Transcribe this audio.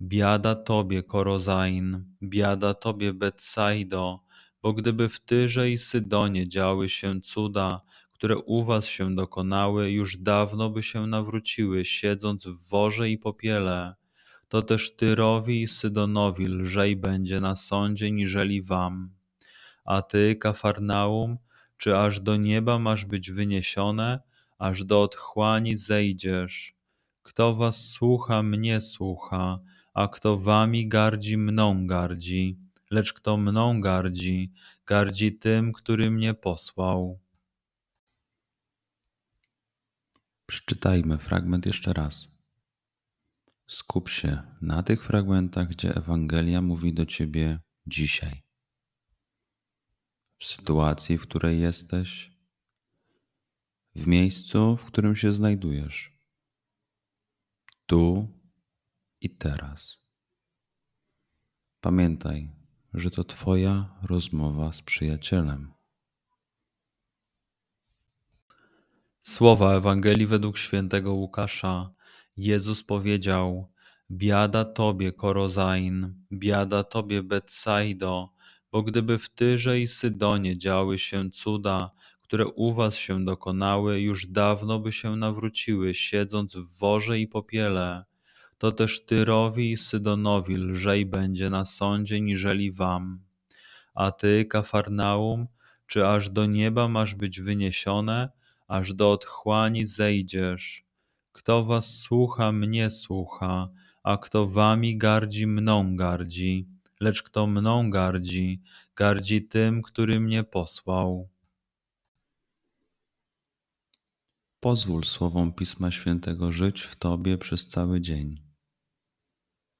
Biada tobie, Korozain, biada tobie, Betsaido, bo gdyby w Tyrze i Sydonie działy się cuda, które u was się dokonały, już dawno by się nawróciły, siedząc w worze i popiele. To też Tyrowi i Sydonowi lżej będzie na sądzie niżeli wam. A ty, Kafarnaum, czy aż do nieba masz być wyniesione, aż do otchłani zejdziesz? Kto was słucha, mnie słucha, a kto wami gardzi, mną gardzi, lecz kto mną gardzi, gardzi tym, który mnie posłał. Przeczytajmy fragment jeszcze raz. Skup się na tych fragmentach, gdzie Ewangelia mówi do ciebie dzisiaj. W sytuacji, w której jesteś, w miejscu, w którym się znajdujesz. Tu i teraz. Pamiętaj, że to Twoja rozmowa z przyjacielem. Słowa Ewangelii według świętego Łukasza. Jezus powiedział: Biada tobie, Korozain, biada tobie, Betsaido, bo gdyby w Tyrze i Sydonie działy się cuda, które u was się dokonały, już dawno by się nawróciły, siedząc w worze i popiele to też Tyrowi i Sydonowi lżej będzie na sądzie niżeli wam. A ty, Kafarnaum, czy aż do nieba masz być wyniesione, aż do otchłani zejdziesz? Kto was słucha, mnie słucha, a kto wami gardzi, mną gardzi, lecz kto mną gardzi, gardzi tym, który mnie posłał. Pozwól słowom Pisma Świętego żyć w Tobie przez cały dzień.